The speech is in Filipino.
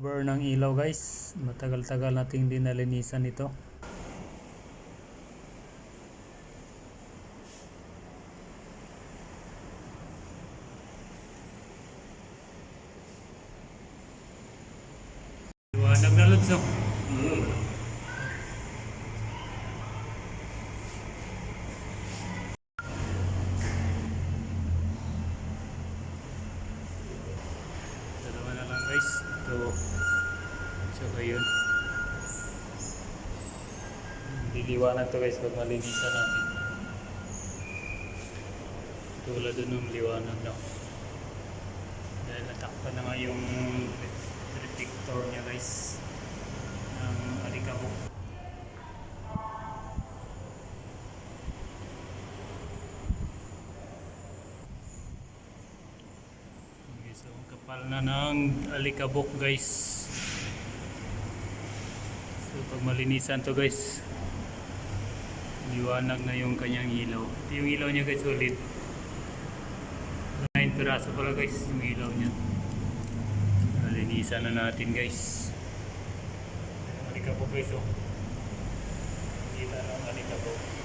Cover ng ilaw guys. Matagal-tagal nating dinalinisan ito. Liwanag na Lods, no? Dalawa na lang guys. Ito. Tsaka yun. Liliwanag to guys pag malinisan natin. Tulad dun ng liwanag no. Dahil natakpan na nga yung detector niya guys. Ng alikabok. Okay, so kapal na ng alikabok guys. So pag malinisan to guys, liwanag na yung kanyang ilaw. Ito yung ilaw niya guys ulit. 9 piraso pala guys yung ilaw niya. Malinisan na natin guys. Alikabok guys oh. Kita lang alikabok.